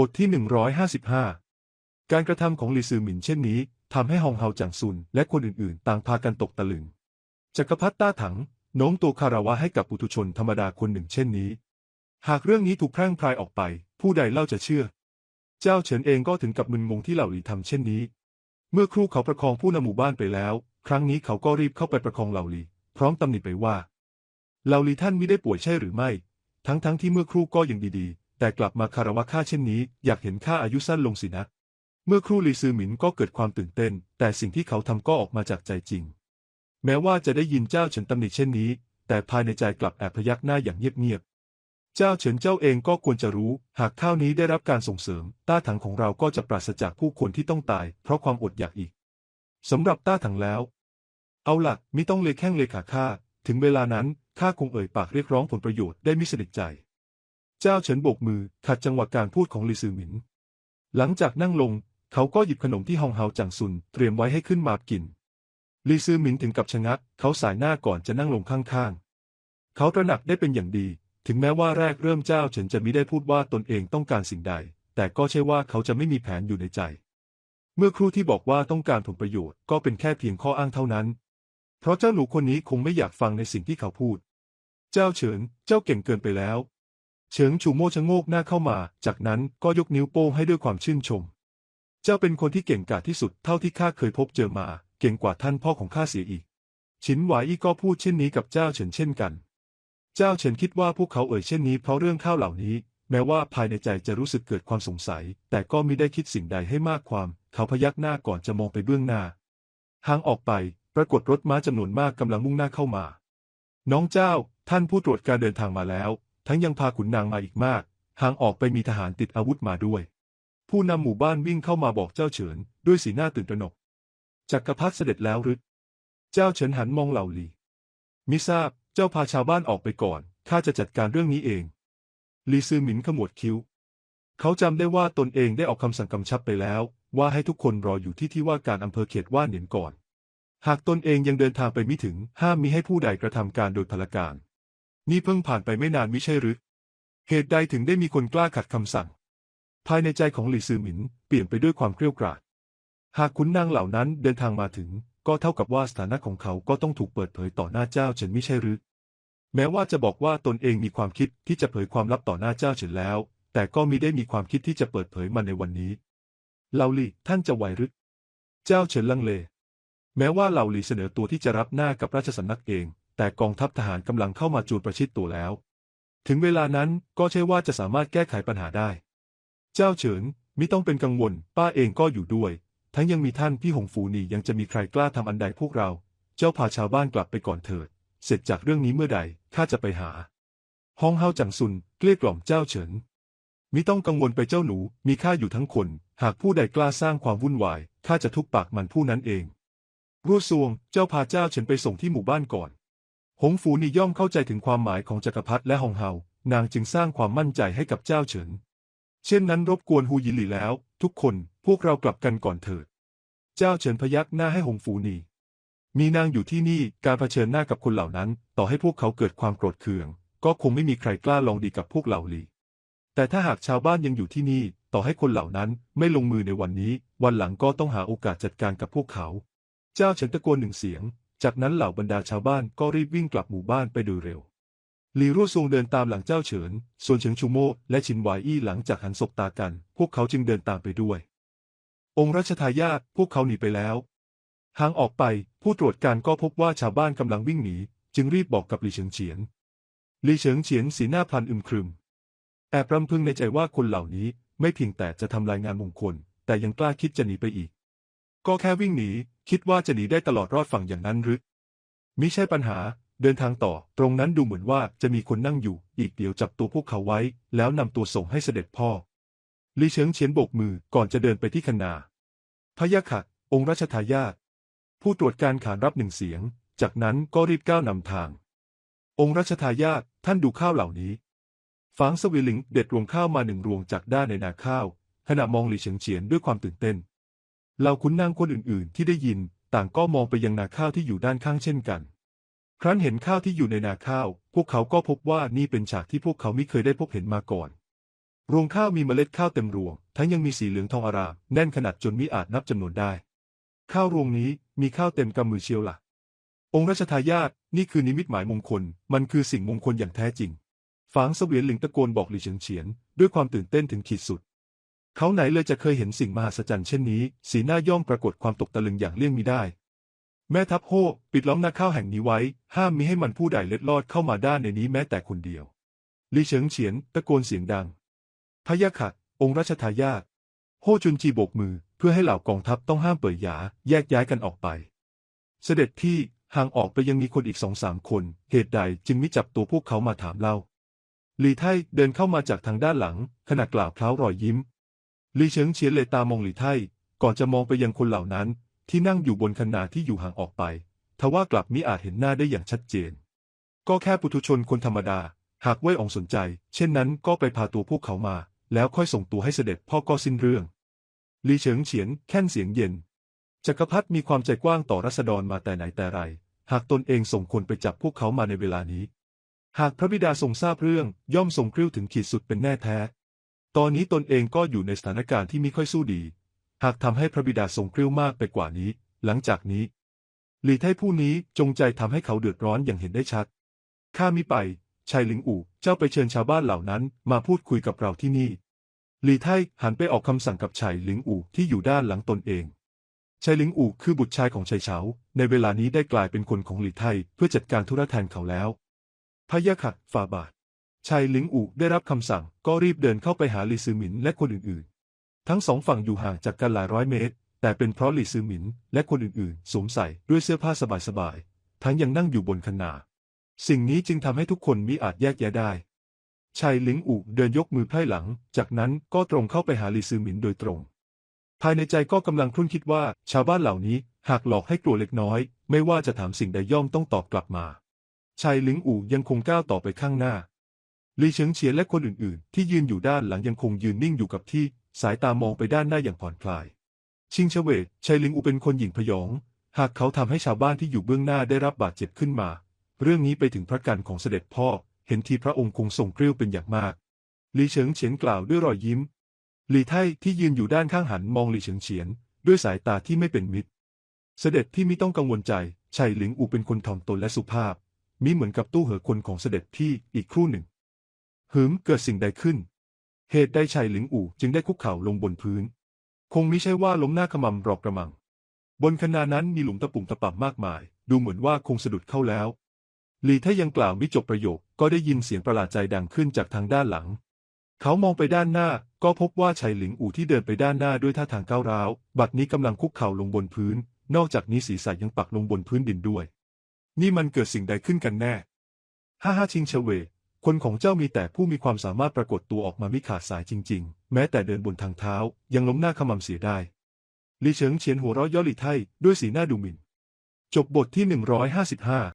บทที่ 155 การกระทำของลีซือหมินเช่นนี้ทำให้ฮองเฮาจังซุน และคนอื่นๆ ต่างพากันตกตะลึง จักรพรรดิต้าถังโน้มตัวคาราวะให้กับปุถุชนธรรมดาคนหนึ่งเช่นนี้ หากเรื่องนี้ถูกแพร่งพรายออกไป ผู้ใดเล่าจะเชื่อ เจ้าเฉินเองก็ถึงกับมึนงงที่เหล่าหลีทำเช่นนี้ เมื่อครู่เขาประคองผู้นำหมู่บ้านไปแล้ว ครั้งนี้เขาก็รีบเข้าไปประคองเหล่าหลี พร้อมตำหนิไปว่าเหล่าหลีท่านไมิได้ป่วยใช่หรือไม่ ทั้งๆทที่เมื่อครู่ก็ยังดีๆ แต่กลับมาคารวะข้าเช่นนี้ อยากเห็นข้าอายุสั้นลงสินะ เมื่อครู่ลีซือหมินก็เกิดความตื่นเต้น แต่สิ่งที่เขาทำก็ออกมาจากใจจริง แม้ว่าจะได้ยินเจ้าเฉินตำหนิเช่นนี้ แต่ภายในใจกลับแอบพยักหน้าอย่างเงียบๆ เจ้าเฉินเจ้าเองก็ควรจะรู้ หากข้าวนี้ได้รับการส่งเสริม ต้าถังของเราก็จะปราศจากผู้คนที่ต้องตาย เพราะความอดอยากอีกสำหรับต้าถังแล้ว เอาล่ะมิต้องเลยแข้งเลยขาข้า ถึงเวลานั้นข้าคงเอ่ยปากเรียกร้องผลประโยชน์ได้มิสนิทใจ เจ้าเฉินโบกมือขัดจังหวะการพูดของลีซือหมิน หลังจากนั่งลง เขาก็หยิบขนมที่ฮองเฮาจังซุนเตรียมไว้ให้ขึ้นมากินลีซือหมินถึงกับชะงัก เขาสายหน้าก่อนจะนั่งลงข้างๆ เขาตระหนักได้เป็นอย่างดี ถึงแม้ว่าแรกเริ่มเจ้าเฉินจะมิได้พูดว่าตนเองต้องการสิ่งใด แต่ก็ใช่ว่าเขาจะไม่มีแผนอยู่ในใจ เมื่อครูที่บอกว่าต้องการผลประโยชน์ก็เป็นแค่เพียงข้ออ้างเท่านั้น เพราะเจ้าหนูคนนี้คงไม่อยากฟังในสิ่งที่เขาพูด เจ้าเฉิน เจ้าเก่งเกินไปแล้ว เฉิงชูโม่ชะโงกหน้าเข้ามา จากนั้นก็ยกนิ้วโป้งให้ด้วยความชื่นชม เจ้าเป็นคนที่เก่งกาจที่สุดเท่าที่ข้าเคยพบเจอมา เก่งกว่าท่านพ่อของข้าเสียอีกฉินหวายอี้ก็พูดเช่นนี้กับเจ้าเฉินเช่นกัน เจ้าเฉินคิดว่าพวกเขาเอ่ยเช่นนี้เพราะเรื่องข้าวเหล่านี้ แม้ว่าภายในใจจะรู้สึกเกิดความสงสัย แต่ก็มิได้คิดสิ่งใดให้มากความ เขาพยักหน้าก่อนจะมองไปเบื้องหน้าห่างออกไป ปรากฏรถม้าจำนวนมากกำลังมุ่งหน้าเข้ามา น้องเจ้า ท่านผู้ตรวจการเดินทางมาแล้ว ทั้งยังพาขุนนางมาอีกมาก ห่างออกไปมีทหารติดอาวุธมาด้วย ผู้นำหมู่บ้านวิ่งเข้ามาบอกเจ้าเฉิน ด้วยสีหน้าตื่นตระหนก จักกรพรรดิเสด็จแล้วหรือเจ้าเฉินหันมองเหล่าหลี มิทราบ เจ้าพาชาวบ้านออกไปก่อน ข้าจะจัดการเรื่องนี้เอง ลีซือหมินขมวดคิ้ว เขาจำได้ว่าตนเองได้ออกคำสั่งกำชับไปแล้ว ว่าให้ทุกคนรออยู่ที่ที่ว่าการอำเภอเขตว่าเหนียนก่อน หากตนเองยังเดินทางไปไม่ถึง ห้ามมิให้ผู้ใดกระทำการโดยพลการ นี่เพิ่งผ่านไปไม่นานมิใช่หรือ เหตุใดถึงได้มีคนกล้าขัดคำสั่ง ภายในใจของหลี่ซือหมินเปลี่ยนไปด้วยความเกรี้ยวกราด หากขุนนางเหล่านั้นเดินทางมาถึง ก็เท่ากับว่าสถานะของเขาก็ต้องถูกเปิดเผยต่อหน้าเจ้าเฉินมิใช่หรือ แม้ว่าจะบอกว่าตนเองมีความคิดที่จะเผยความลับต่อหน้าเจ้าเฉินแล้ว แต่ก็มิได้มีความคิดที่จะเปิดเผยมันในวันนี้เหล่าหลี่ท่านจะไหวหรือ เจ้าเฉินลังเล แม้ว่าเหล่าหลีเสนอตัวที่จะรับหน้ากับราชสำนักเอง แต่กองทัพทหารกำลังเข้ามาจูนประชิดตัวแล้ว ถึงเวลานั้นก็ใช่ว่าจะสามารถแก้ไขปัญหาได้ เจ้าเฉินมิต้องเป็นกังวล ป้าเองก็อยู่ด้วย ทั้งยังมีท่านพี่หงฟูนี่ยังจะมีใครกล้าทำอันใดพวกเรา เจ้าพาชาวบ้านกลับไปก่อนเถิด เสร็จจากเรื่องนี้เมื่อใดข้าจะไปหาห้องเฮาจังซุนเกลี้ยกล่อมเจ้าเฉินมิต้องกังวลไปเจ้าหนู มีข้าอยู่ทั้งคน หากผู้ใดกล้าสร้างความวุ่นวายข้าจะทุบปากมันผู้นั้นเองรั่วซวง เจ้าพาเจ้าเฉินไปส่งที่หมู่บ้านก่อน งฟูนี่ย่อมเข้าใจถึงความหมายของจักรพรรดิและฮองเฮานางจึงสร้างความมั่นใจให้กับเจ้าเฉิน เช่นนั้นรบกวนฮูยินหลี่แล้ว ทุกคนพวกเรากลับกันก่อนเถิด เจ้าเฉินพยักหน้าให้หงฟูนีมีนางอยู่ที่นี่การเผชิญหน้ากับคนเหล่านั้น ต่อให้พวกเขาเกิดความโกรธเคือง ก็คงไม่มีใครกล้าลองดีกับพวกเหล่าหลีแต่ถ้าหากชาวบ้านยังอยู่ที่นี่ ต่อให้คนเหล่านั้นไม่ลงมือในวันนี้ วันหลังก็ต้องหาโอกาสจัดการกับพวกเขา เจ้าเฉินตะโกนหนึ่งเสียง จากนั้นเหล่าบรรดาชาวบ้านก็รีบวิ่งกลับหมู่บ้านไปโดยเร็วหลีรั่วซวงเดินตามหลังเจ้าเฉิน ส่วนเฉิงชูโม่และชินหวายอี้หลังจากหันศบตากัน พวกเขาจึงเดินตามไปด้วย องค์รัชทายาทพวกเขาหนีไปแล้วห่างออกไปผู้ตรวจการก็พบว่าชาวบ้านกำลังวิ่งหนี จึงรีบบอกกับหลี่เฉิงเฉียนหลี่เฉิงเฉียนสีหน้าพลันอึมครึม แอบรำพึงในใจว่าคนเหล่านี้ไม่เพียงแต่จะทำลายงานมงคล แต่ยังกล้าคิดจะหนีไปอีก ก็แค่วิ่งหนี คิดว่าจะหนีได้ตลอดรอดฝั่งอย่างนั้นหรือมิใช่ปัญหา เดินทางต่อ ตรงนั้นดูเหมือนว่าจะมีคนนั่งอยู่ อีกเดี๋ยวจับตัวพวกเขาไว้ แล้วนำตัวส่งให้เสด็จพ่อลีเฉิงเฉียนโบกมือก่อนจะเดินไปที่คนาพยะค่ะองค์รัชทายาทผู้ตรวจการขานรับหนึ่งเสียง จากนั้นก็รีบก้าวนำทาง องค์รัชทายาทท่านดูข้าวเหล่านี้ฟางสวิลิงเด็ดรวงข้าวมาหนึ่งรวงจากด้านในนาข้าวขณะมองหลี่เฉิงเฉียนด้วยความตื่นเต้น เหล่าขุนนางคนอื่นๆ ที่ได้ยินต่างก็มองไปยังนาข้าวที่อยู่ด้านข้างเช่นกัน ครั้นเห็นข้าวที่อยู่ในนาข้าว พวกเขาก็พบว่านี่เป็นฉากที่พวกเขาไม่เคยได้พบเห็นมาก่อน รวงข้าวมีเมล็ดข้าวเต็มรวง ทั้งยังมีสีเหลืองทองอาราม แน่นขนาดจนมิอาจนับจำนวนได้ ข้าวรวงนี้มีข้าวเต็มกำมือเชียวละ่ะ องค์รัชทายาทนี่คือนิมิตหมายมงคล มันคือสิ่งมงคลอย่างแท้จริง ฝางเสวียนหลิงตะโกนบอกหลี่เฉิงเฉียน ด้วยความตื่นเต้นถึงขีดสุด เขาไหนเลยจะเคยเห็นสิ่งมหัศจรรย์เช่นนี้ สีหน้าย่อมปรากฏความตกตะลึงอย่างเลี่ยงมิได้ แม่ทัพโฮปิดล้อมนาข้าวแห่งนี้ไว้ ห้ามมิให้มันผู้ใดเล็ดลอดเข้ามาด้านในนี้แม้แต่คนเดียวลี่เฉิงเฉียนตะโกนเสียงดังพะยะขัดองค์รัชทายาทโฮจุนจีโบกมือ เพื่อให้เหล่ากองทัพต้องห้ามเปิดหยา แยกย้ายกันออกไป เสด็จที่ห่างออกไปยังมีคนอีกสองสามคน เหตุใดจึงมิจับตัวพวกเขามาถามเล่าหลีไทเดินเข้ามาจากทางด้านหลัง ขณะกล่าวพลาวรอยยิ้ม ลีเฉิงเฉียนเลยตามองหลี่ไท่ก่อนจะมองไปยังคนเหล่านั้น ที่นั่งอยู่บนคันนาที่อยู่ห่างออกไป ทว่ากลับมิอาจเห็นหน้าได้อย่างชัดเจน ก็แค่ปุถุชนคนธรรมดา หากเว่ยอองสนใจ เช่นนั้นก็ไปพาตัวพวกเขามา แล้วค่อยส่งตัวให้เสด็จพ่อก็สิ้นเรื่องลีเฉิงเฉียนแค่นเสียงเย็นจักรพรรดิมีความใจกว้างต่อรัษฎรมาแต่ไหนแต่ไร หากตนเองส่งคนไปจับพวกเขามาในเวลานี้ หากพระบิดาทรงทราบเรื่องย่อมทรงกริ้วถึงขีดสุดเป็นแน่แท้ ตอนนี้ตนเองก็อยู่ในสถานการณ์ที่ไม่ค่อยสู้ดี หากทำให้พระบิดาทรงกริ้วมากไปกว่านี้ หลังจากนี้ หลีไทผู้นี้จงใจทำให้เขาเดือดร้อนอย่างเห็นได้ชัด ข้ามิไปชายหลิงอู่เจ้าไปเชิญชาวบ้านเหล่านั้นมาพูดคุยกับเราที่นี่ หลีไทหันไปออกคำสั่งกับชายหลิงอู่ที่อยู่ด้านหลังตนเองชายหลิงอู่คือบุตรชายของชายเฉา ในเวลานี้ได้กลายเป็นคนของหลีไทเพื่อจัดการธุระแทนเขาแล้วพะยะขัดฝ่าบาท ชายหลิงอู่ได้รับคำสั่งก็รีบเดินเข้าไปหาหลีซือหมินและคนอื่นๆ ทั้งสองฝั่งอยู่ห่างจากกันหลายร้อยเมตร แต่เป็นเพราะหลีซือหมินและคนอื่นๆ สวมใส่ด้วยเสื้อผ้าสบายๆ ทั้งยังนั่งอยู่บนคันนา สิ่งนี้จึงทำให้ทุกคนมิอาจแยกแยะได้ ชายหลิงอู่เดินยกมือไพ่หลัง จากนั้นก็ตรงเข้าไปหาหลีซือหมินโดยตรง ภายในใจก็กำลังครุ่นคิดว่าชาวบ้านเหล่านี้หากหลอกให้กลัวเล็กน้อย ไม่ว่าจะถามสิ่งใดย่อมต้องตอบกลับมา ชายหลิงอู่ยังคงก้าวต่อไปข้างหน้า ลีเฉิงเฉียนและคนอื่นๆ ที่ยืนอยู่ด้านหลังยังคงยืนนิ่งอยู่กับที่ สายตามองไปด้านหน้าอย่างผ่อนคลาย ชิงเฉวตชายหลิงอูเป็นคนหยิ่งพยอง หากเขาทำให้ชาวบ้านที่อยู่เบื้องหน้าได้รับบาดเจ็บขึ้นมา เรื่องนี้ไปถึงพระกันของเสด็จพ่อ เห็นทีพระองค์คงทรงเกลี้ยวเป็นอย่างมาก ลีเฉิงเฉียนกล่าวด้วยรอยยิ้มหลีไทที่ยืนอยู่ด้านข้างหันมองลีเฉิงเฉียน ด้วยสายตาที่ไม่เป็นมิตร เสด็จพี่ไมิต้องกังวลใจชายหลิงอูเป็นคนถ่อมตนและสุภาพมิเหมือนกับตู้เหอคนของเสด็จพี่อีกครู่หนึ่ง หืมเกิดสิ่งใดขึ้น เหตุใดชายหลิงอู่จึงได้คุกเข่าลงบนพื้น คงมิใช่ว่าล้มหน้าขมำรอกกระมัง บนคนานั้นมีหลุมตะปุ่มตะป่ำมากมาย ดูเหมือนว่าคงสะดุดเข้าแล้วหลีถ้ายังกล่าวไม่จบประโยคก็ได้ยินเสียงประหลาดใจดังขึ้นจากทางด้านหลัง เขามองไปด้านหน้าก็พบว่าชายหลิงอู่ที่เดินไปด้านหน้าด้วยท่าทางก้าวร้าว บัดนี้กำลังคุกเข่าลงบนพื้น นอกจากนี้ศีรษะยังปักลงบนพื้นดินด้วย นี่มันเกิดสิ่งใดขึ้นกันแน่ ฮ่าฮ่าชิงเฉว คนของเจ้ามีแต่ผู้มีความสามารถปรากฏตัวออกมาไม่ขาดสายจริง ๆ แม้แต่เดินบนทางเท้า ยังล้มหน้าขมำเสียได้ลีเฉิงเฉียนหัวเราะย่อหลีไทด้วยสีหน้าดูหมิ่น จบบทที่ 155